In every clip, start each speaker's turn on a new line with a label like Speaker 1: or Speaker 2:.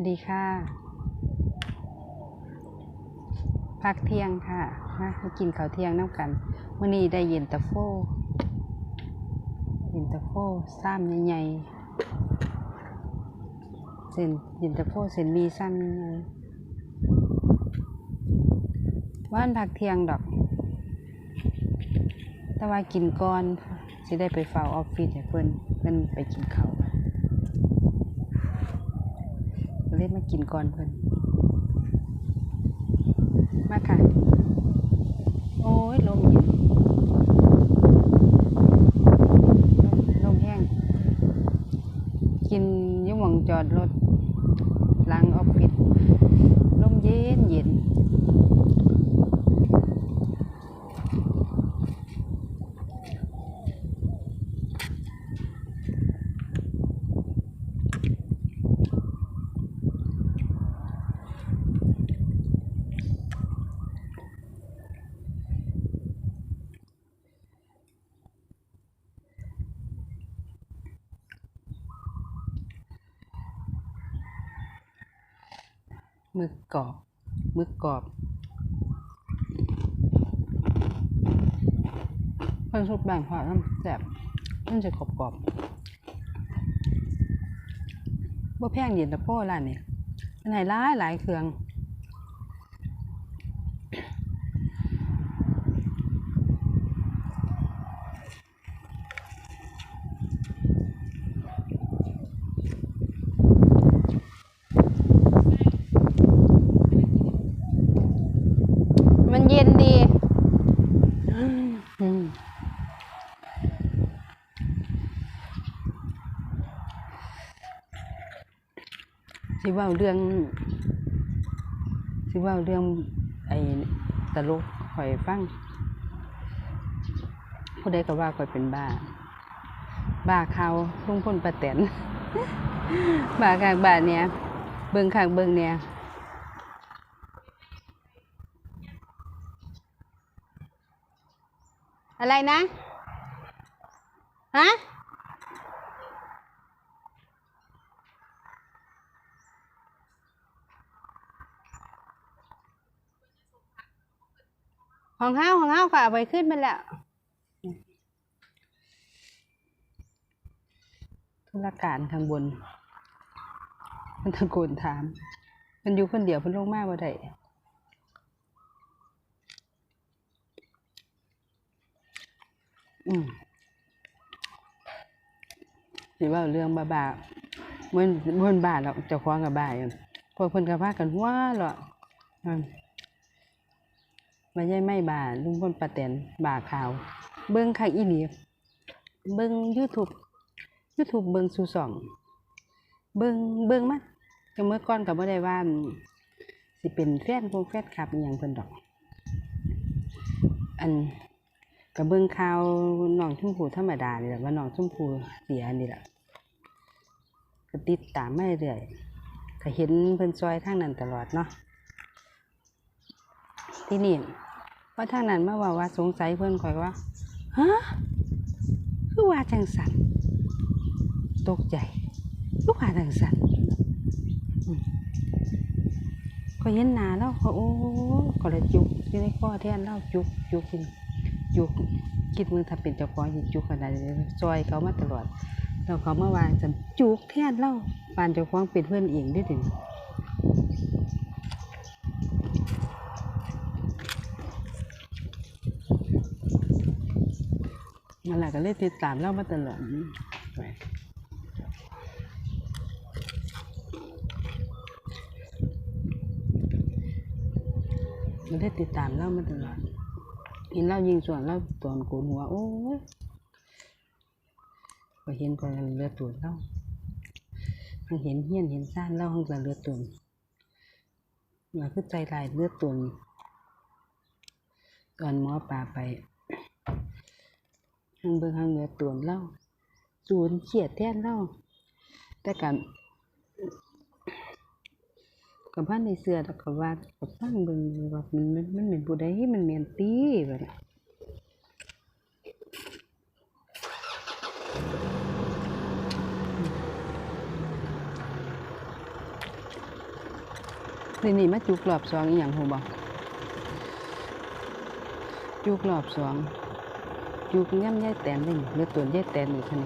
Speaker 1: วัสดีค่ะ พักเที่ยงค่ะ มามากินข้าวเที่ยงน้ำกันมื่อนี้ได้เย็นตาโฟ เย็นตาโฟซ้ำใหญ่ๆเส้นเย็นตาโฟเส้นมีซ้ำใหญ่ว่านพักเที่ยงดอก แต่ว่ากินก่อนค่ะสิได้ไปเฝ้าออฟฟิศให้เพิ่นเพิ่นไปกินข้าวก็ เลยมากินก่อนเพิ่นมาค่ะ โอ้ยลมเย็นลมแห้ง กินยุ่งหวังจอดรถหลังออฟฟิศลมเย็นเย็น ห มึกกรอบมึกกรอบเพิ่นสุดแบ่งพอน้ำแซ่บมันจะกรอบกรอบบ่แพงเย็นตะโพร้านนี้มันให้ร้ายหลายเครื่อง มันเย็นดีอืม สิว่าเรื่องสิว่าเรื่องไอ้ตลกข่อยฟังผู้ใดก็ว่าข่อยเป็นบ้า บ้าเขาลุงพลประแตนบ้าขางบ้านเนี่ยเบิ่งขางเบิ่งเนี่ยอะไรนะ ฮะ ของเฮาวของเฮาค่ะเอาไปขึ้นมาแล้วธุรการข้างบนมันตะโกนถาม มันอยู่คนเดียวเพิ่นลงมาบ่ได้อืมสิเว่าเรื่องบ้าๆเมื่อนเมื่อนบ้าแล้วเจ้าของกับบ้าอยู่พวกเพิ่นก็พากันหัวเหรอ มมาใช่ไม่บาลุงพลป้าแตนบาข่าว เบิ่งคักอีหลีเบิ่ง YouTube YouTube เบิ่งสูสองเบิ่งเบิ่งมาก็เมื่อก่อนก็บ่ได้ว่านสิเป็นแฟนคงแฟนคลับอีหยังเพิ่นดอก อันก็เบิ่งข่าวน้องชมพู่ธรรมดานี่แหละว่าน้องชมพูเสียนี่แหละก็ติดตามไมาเรื่อยก็เห็นเพิ่นซอยทางนั้นตลอดเนาะที่นี่ ว่าทางนั้นเมาว่าว่าสงสัยเพิ่อนข่อยว่าฮะคือว่าจังสันตกใจคือว่าจังสันก็เห็นหนาแล้วก็โอ้ก็เลยจุกอยู่ในคอแทนเล่าจุกจุกอยู่จุกคิดมึงถ้าเป็นเจ้าของสิจุกขนาดนี้ซอยเขามาตลอดเราเขาเมาวางจันจุกแทนเล่าปานเจ้าของเป็นเพื่อนเองได้ถึง นั่นแหละก็เลยติดตามเล่ามาตลอดไปก็เลยติดตามเล่ามาตลอดเห็นเรายิงส่วนเราตอนโกนหัว โอ้ยก็เห็นก็เลือดตัวเราทั้งเห็นเฮี้ยนเห็นซ่านเราทั้งเลือดตัวเราคือใจลายเลือดตัวตอนหมอปลาไป ทั้งเบิ่งทั้งเลือดตัวเราสูญเขียดแท่นเราแต่กันกับบ้านในเสือต่กับว่ากับฟังเบิ่งว่ามันมันมันเป็นผู้ใดมันเมียนตีแบบนี้นี่นี่มาจุกรอบสองอีหยังหูบอกจุกรอบสอง จุกย่ำย่ายแตนเลยนี่เหลือตัวย่ายแตนอีกคัน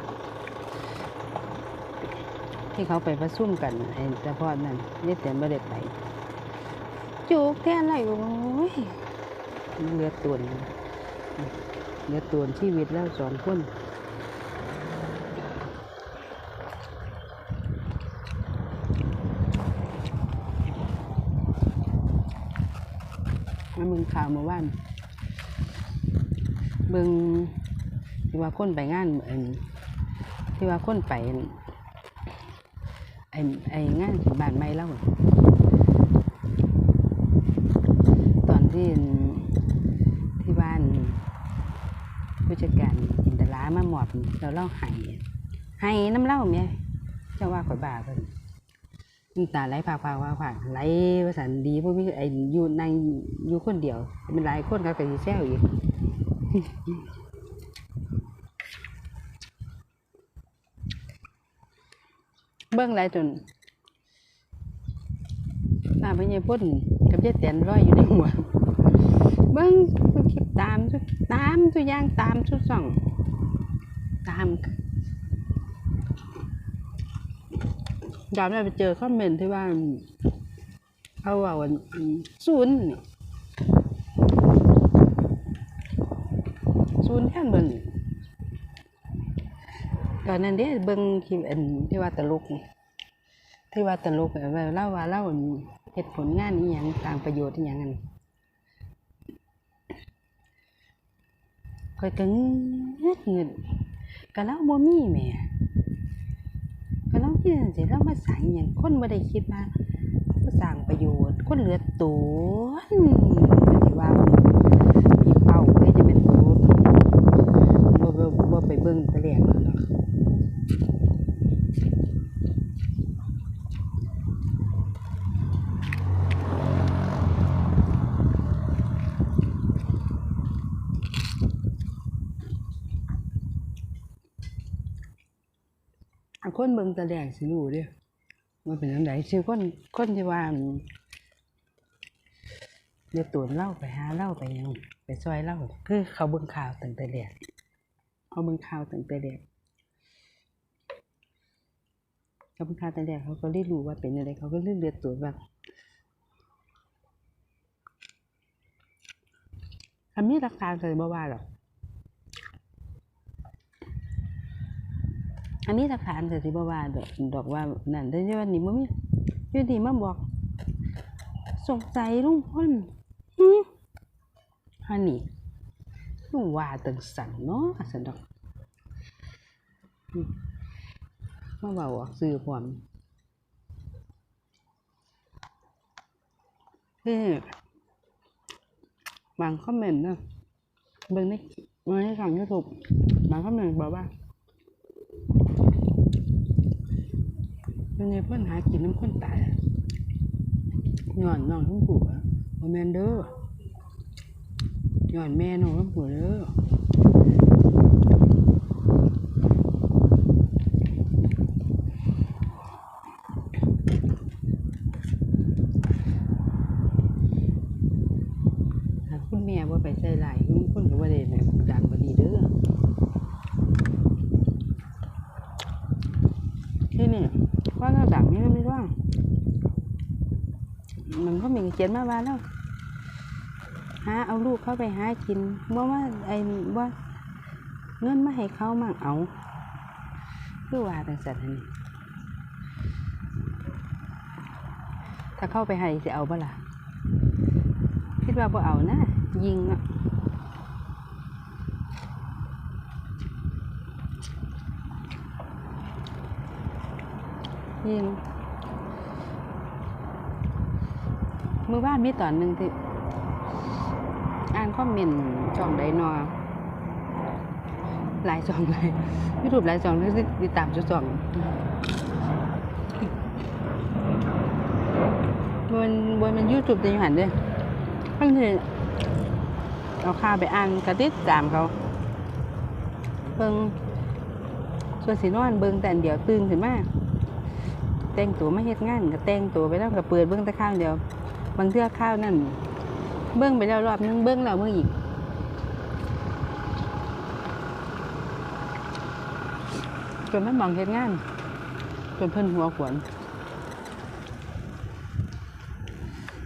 Speaker 1: ที่เขาไปประชุมกันไอ้เฉพาะนั่นย่ายแตนไม่ได้ไป จุกแทนอะไรโอ้ยเหลือตัวนเหลือตัวชีวิตแล้วสองคนมาเบิ่งข่าวเมื่อวาน เบิ่งที่ว่าคนไปงานเอนที่ว่าคนไปไอ้ไอ้งานบ้านไม่เล่าตอนที่ที่บ้านผู้จัดการจินตลามาหมอบแล้วเล่าให้ให้น้ำเล่าเมียเจ้าว่าข่อยบาเพิ่นน้ำตาไหลพากพากพากพากไหลว่าสันดีพราะมีไอ้อยู่นั่งอยู่คนเดียวเป็นหลายคนเขาก็สิแซวอีก เบิ้องหลายจนตาพญายพ่นกับยายแตนร้อยอยู่ในหัว เบิ้องคลิปตามทุกตามทุกอย่างตามทุกส่องตามดาวได้ไปเจอคอมเมนต์ที่ว่าเขาว่าวันศูนย์ ศูนย์แท่งเบิ่งตอนนั้นเด้เบิ่งคลิปอันที่ว่าตลกนี่ที่ว่าตลกเล่าว่าเล่าเหตุผลงานอีหยังต่างประโยชน์อีหยังกันคอยก็เงืดเงินก็เล่าบ่มีแม่ก็เราคิดจังซี่เรามาสร้างอหย่างคนบ่ได้คิดว่ามาสร้างประโยชน์ คนเหลือตัวก็สิว่ามีเป้าเพื่อจะเป็นตัวบ่บ่บ่ไปเบิ่งแตะแลกนั่นหรอกอัน คนเบิ่งตะแลกสิรู้เด้ว่าเป็นจังไดชื่อคนคนที่ว่าเดี๋ยวตัวเล่าไปหาเล่าไปยังไปซอยเล่าคือเขาเบิ่งข่าวตั้งแต่แรกเขาเบิ่งข่าวตั้งแต่แรกเขาเบิ่งข่าวตั้งแต่แรกเขาก็ได้รู้ว่าเป็นอะไรเขาก็เลื่อกเลือดตัวแบบอันนี้ราคาเคยบ่ว่าหรอก อันนี้ราคาเคยสิบ่ว่าดอกดอกว่านั่นแต่ที่ว่านี่บ่มีอยู่ดีมาบอกสงสัยลุงพลหืมฮันนี่คือว่าตังสั่นเนาะสันดอกมาเบาออกสื่อความเฮ้บางคอมเมนต์นะเบิ่งในเบิ่งในช่งยูทูบบางคอมเมนต์บอกว่า เป็นไงเพื่อนหากินน้ำข้นตายย้อนน้องทั้งผัวโอแมนเด้อย้อนแม่น้องทั้งผัวเด้อถ้าคุณแม่บ่ไปใส่หลายคุณคนก็บ่ได้แบบดังบ่ดีเด้อที่นี่ว่าเราดังนี่ไม่ว่า มันก็มีเขียนมาว่าแล้วหาเอาลูกเข้าไปหากินบ่ว่าไอ้ว่าเงินมาให้เขามั่งเอาคือว่าจังสันนี่ถ้าเข้าไปให้สิเอาบ่ล่ะคิดว่าบ่เอานะยิงอะยิง มือบ้านมีตอนหนึ่งที่อ่านคอมเมนต์ช่องไดนอหลายช่องเลยยูทูบหลายช่องที่ติดตามจุดช่องบนบนมันยูทูบจะอยู่หันเด้วยบางทีเอาข้าวไปอ่านกระติดตามเขาเบิ่งส่วนสีนอนเบิ่งแต่เดียวตื่นขึ้นมาแต่งตัวไมาเฮ็ดงานก็แต่งตัวไปแล้วก็เปิดเบิ่งแต่ข้าวเดียว บางเทื่อข้าวนั่น เบิ่งไปแล้วรอบนึงเบิ่งแล้วเบิ่งอีกจนมันมองเฮ็ดงานจนเพิ่นหัวขวน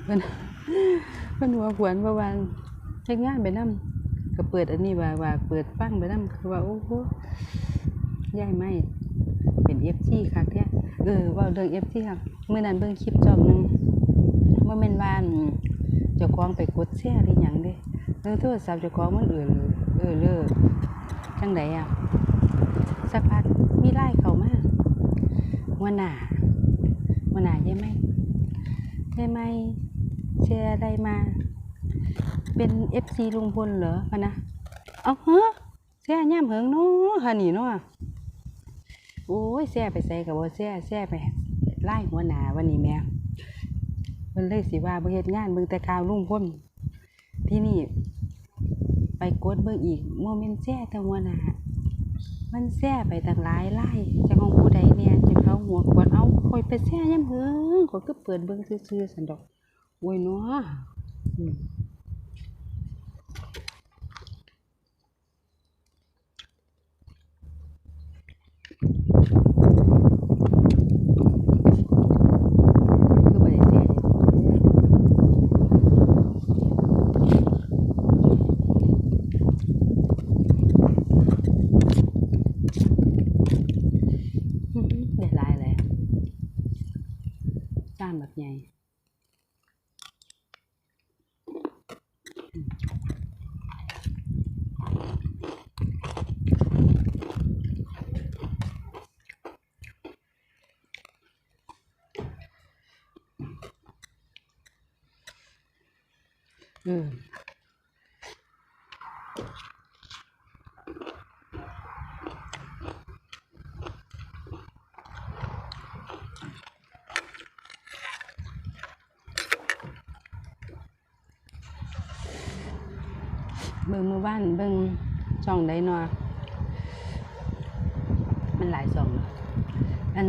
Speaker 1: เพิ่นเพิ่นหัวขวนเพราะว่าเฮ็ดงานไปนำก็เปิดอันนี้ว่าว่าเปิดฟังไปนำคือว่าโอ้โหย่ายไม่เป็น FT คักแท้เออว้าเรื่อง FT ครับมื้อนั้นเบิ่งคลิปจอบหนึง บ่แม่นว่านเจ้าของไปกดแชร์หรือยังด้เออโทรศัพท์เจ้าของมันเออเลยเออเลอจังไดอะสักพักมีไลน์เขามาว่าหนาว่าหนายายไหม่ยายไม่แชร์อะไรมา เป็น FC ลุงพลเหรอพะนะเอาเฮ้อแซ่ย่ำเหิงเนาะฮะนี่เนาะโอ้ยแซ่ไปใส่กับบ่แซ่แซ่ไปไล่หัวหนาวันนี้แม่ พิ่นเลยสิว่าบ่เฮ็ดงานเบิ่งแต่ข่าวลุงพลที่นี่ ไปกดเบิ่งอีกโมเมนต์แซ่แต่หัวหน้ามันแซ่ไปต่างหลายไล่จักของผู้ใดเนี่ยจะเขาหัวกวดเอาคอยไปแซ่ยังเหิงขอยก็เปิดเบิ่งซื่อๆซั่นดอกโอ้ยเนาะอืม คือบ่ได้แซ่อยู่อื้อหือได้หลายเลยจานแบบใหญ่ อืมเบิ่งเมื่อวานเบิ่งช่องใดเนาะมันหลายช่องอัน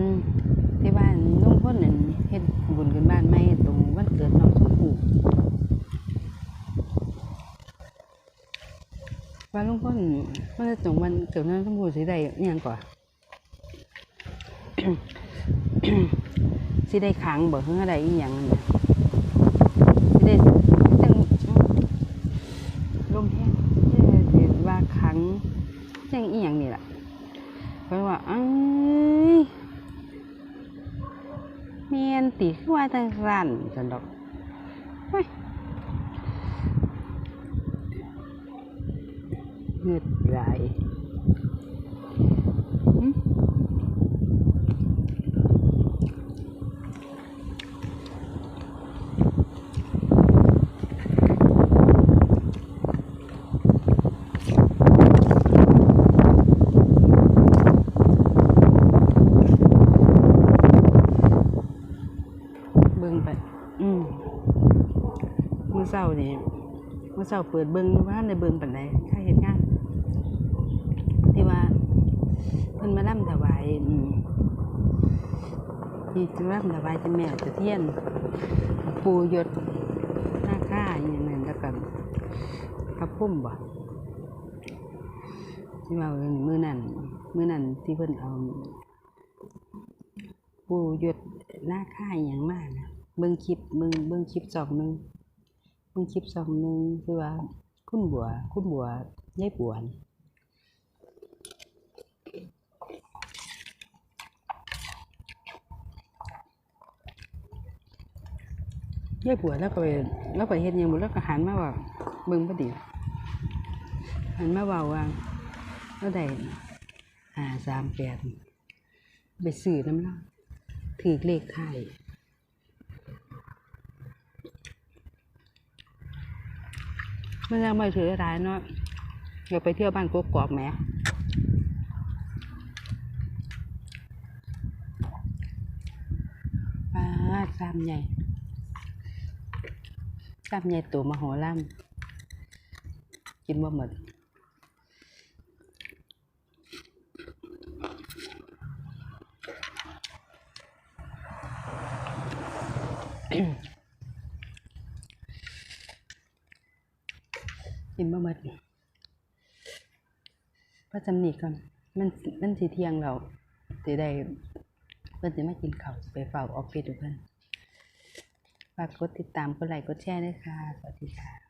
Speaker 1: ที่บ้านลุงพลนั่นเฮ็ดบุญขึ้นบ้านใหม่ตรงวันเกิดน้องชมพู่ ว่าลุงพลมันจะตรงวันเกิดน้องชมพู่สิได้อิหยังก่อนสิได้ขังบ่เฮือได้อีหยังนั่นน่ะสิได้จังลมแห้งสิว่าขังจังอีหยังนี่แหละเพราะว่าเอ้ยแม่นติคือว่าจังซั่นซั่นดอกเฮ้ยเงือดไหลหึเบิ่งไป อืมมื้อเช้านี่มื้อเช้าเปิดเบิ่งว่าในได้เบิ่งปานใดค่าเฮ็ดงาน ที่ว่า เพิ่นมาล่ำถวายอืมที่ล่ำถวายจ้าแม่ตะเทียน ปูยศหน้าค่าอย่างนั้นแล้วก็พระพุ่มบ่ที่ว่าเอิ้นมื้อนั้นมือนั้นที่เพิ่นเอา ปูหยุดหน้าค่ายอย่างมากนะเบิ่งคลิปเบิ่งเบิ่งคลิปสองหนึ่งเบิ่งคลิปสองหนึ่งคือว่าคุณบัว คุณบัวยายบัวนี่ ยายบัวแล้วก็ไปแล้วไปเฮ็ดหยังบุแล้วก็หันมาว่าเบิ่งพอดีหันมาว้าว่าแล้วได้หาสามแปดไปซื้อน้ำเล่าถือเลขไทยมันยังไม่ถือร้ายเนาะเดี๋ยวไปเที่ยวบ้านกกอกแหมป้าซ้ำใหญ่ กัมใหญ่ตัวมโหฬารกินบ่หมดกินบ่หมดพระจำหนีกันมันมันสีเทียงเราสีใดเพื่อนจะมากินข้าวไปเฝ้าออฟฟิศเพื่อน ฝากกดติดตามกดไลค์กดแชร์ด้วยค่ะ สวัสดีค่ะ